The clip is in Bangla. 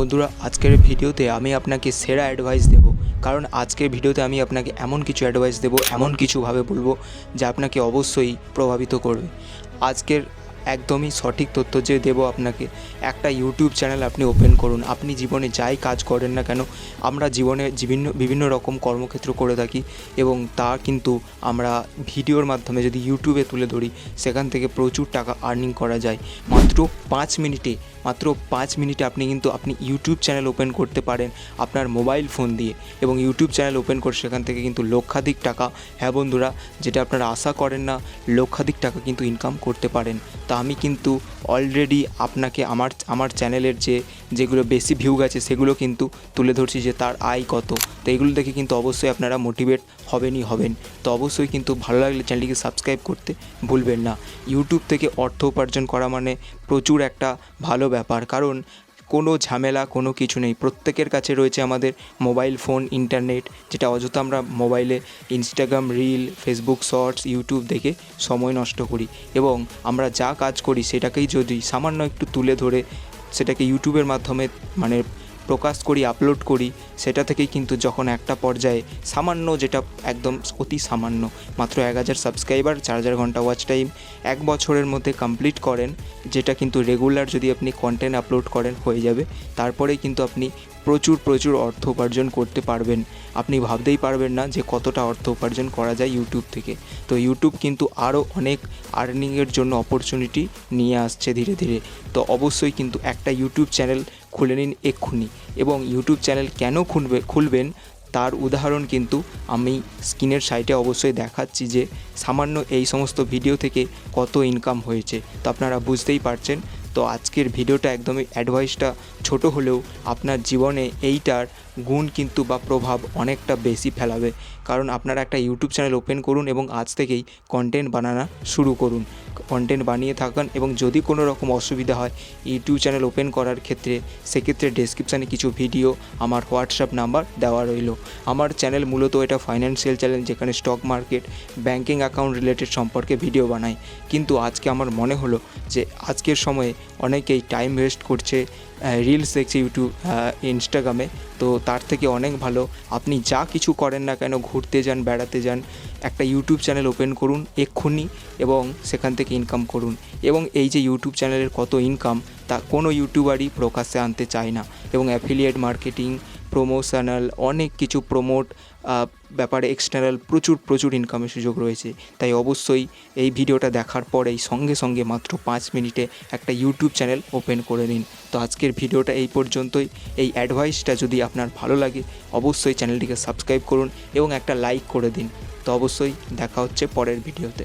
বন্ধুরা, আজকের ভিডিওতে আমি আপনাকে সেরা অ্যাডভাইস দেব। কারণ আজকের ভিডিওতে আমি আপনাকে এমন কিছু অ্যাডভাইস দেব, এমন কিছুভাবে বলব যা আপনাকে অবশ্যই প্রভাবিত করবে। আজকের একদমই সঠিক তথ্য যে দেব আপনাকে, একটা ইউটিউব চ্যানেল আপনি ওপেন করুন। আপনি জীবনে যাই কাজ করেন না কেন, আমরা জীবনে বিভিন্ন বিভিন্ন রকম কর্মক্ষেত্র করে থাকি এবং তা কিন্তু আমরা ভিডিওর মাধ্যমে যদি ইউটিউবে তুলে ধরি, সেখান থেকে প্রচুর টাকা আর্নিং করা যায়। মাত্র পাঁচ মিনিটে মাত্র পাঁচ মিনিটে আপনি কিন্তু আপনি ইউটিউব চ্যানেল ওপেন করতে পারেন আপনার মোবাইল ফোন দিয়ে এবং ইউটিউব চ্যানেল ওপেন করে সেখান থেকে কিন্তু লক্ষাধিক টাকা হ্যাঁ বন্ধুরা, যেটা আপনারা আশা করেন না, লক্ষাধিক টাকা কিন্তু ইনকাম করতে পারেন। তা আমি কিন্তু অলরেডি আপনাকে আমার আমার চ্যানেলের যে যেগুলো বেশি ভিউ গেছে, সেগুলো কিন্তু তুলে ধরছি যে তার আয় কত। তো এগুলো দেখে কিন্তু অবশ্যই আপনারা মোটিভেট হবেনই হবেন। তো অবশ্যই কিন্তু ভালো লাগলে চ্যানেলটিকে সাবস্ক্রাইব করতে ভুলবেন না। ইউটিউব থেকে অর্থ উপার্জন করা মানে প্রচুর একটা ভালো ব্যাপার। কারণ কোনো ঝামেলা, কোনো কিছু নেই। প্রত্যেকের কাছে রয়েছে আমাদের মোবাইল ফোন ইন্টারনেট যেটা অযথা আমরা মোবাইলে Instagram reel Facebook shorts YouTube দেখে সময় নষ্ট করি। এবং আমরা যা কাজ করি, সেটাকেই যদি সামান্য একটু তুলে ধরে সেটাকে ইউটিউবের মাধ্যমে মানে প্রকাশ করি আপলোড করি, সেটা থেকেই কিন্তু যখন একটা পর্যায়ে সামান্য যেটা একদম অতি সামান্য, মাত্র এক হাজার সাবস্ক্রাইবার চার হাজার ঘণ্টা ওয়াচ টাইম এক বছরের মধ্যে কমপ্লিট করেন, যেটা কিন্তু রেগুলার যদি আপনি কন্টেন্ট আপলোড করেন হয়ে যাবে, তারপরেই কিন্তু আপনি প্রচুর প্রচুর অর্থ উপার্জন করতে পারবেন। আপনি ভাবতেই পারবেন না যে কতটা অর্থ উপার্জন করা যায় ইউটিউব থেকে। তো ইউটিউব কিন্তু আরও অনেক আর্নিংয়ের জন্য অপরচুনিটি নিয়ে আসছে ধীরে ধীরে। তো অবশ্যই কিন্তু একটা ইউটিউব চ্যানেল খুলে নিন এক্ষুনি। এবং ইউটিউব চ্যানেল কেন খুলবে, খুলবেন তার উদাহরণ কিন্তু আমি স্ক্রিনের সাইটে অবশ্যই দেখাচ্ছি যে সামান্য এই সমস্ত ভিডিও থেকে কত ইনকাম হয়েছে। তো আপনারা বুঝতেই পারছেন। তো আজকের ভিডিওটা একদমই অ্যাডভাইসটা ছোট হলেও আপনার জীবনে এইটার গুণ কিন্তু বা প্রভাব অনেকটা বেশি ফেলাবে। কারণ আপনারা একটা ইউটিউব চ্যানেল ওপেন করুন এবং আজ থেকেই কন্টেন্ট বানানো শুরু করুন। কন্টেন্ট বানিয়ে থাকুন এবং যদি কোনো রকম অসুবিধা হয় ইউটিউব চ্যানেল ওপেন করার ক্ষেত্রে সেক্ষেত্রে ডেসক্রিপশানে কিছু ভিডিও আমার হোয়াটসঅ্যাপ নাম্বার দেওয়া রইল। আমার চ্যানেল মূলত এটা ফাইন্যান্সিয়াল চ্যানেল যেখানে stock market banking account related সম্পর্কে ভিডিও বানাই। কিন্তু আজকে আমার মনে হলো যে আজকের সময়ে অনেকেই টাইম ওয়েস্ট করছে রিলস দেখছে ইউটিউব ইনস্টাগ্রামে তো তার থেকে অনেক ভালো। আপনি যা কিছু করেন না কেন, ঘুরতে যান, বেড়াতে যান, একটা ইউটিউব চ্যানেল ওপেন করুন এক্ষুনি এবং সেখান থেকে ইনকাম করুন। এবং এই যে ইউটিউব চ্যানেলের কত ইনকাম তা কোনো ইউটিউবারই প্রকাশ্যে আনতে চায় না। এবং অ্যাফিলিয়েট মার্কেটিং প্রমোশনাল অনেক কিছু প্রমোট ব্যাপারে এক্সটার্নাল প্রচুর প্রচুর ইনকামের সুযোগ রয়েছে। তাই অবশ্যই এই ভিডিওটা দেখার পরেই সঙ্গে সঙ্গে মাত্র পাঁচ মিনিটে একটা ইউটিউব চ্যানেল ওপেন করে নিন। তো আজকের ভিডিওটা এই পর্যন্তই। এই অ্যাডভাইসটা যদি আপনার ভালো লাগে, অবশ্যই চ্যানেলটিকে সাবস্ক্রাইব করুন এবং একটা লাইক করে দিন। তো অবশ্যই দেখা হচ্ছে পরের ভিডিওতে।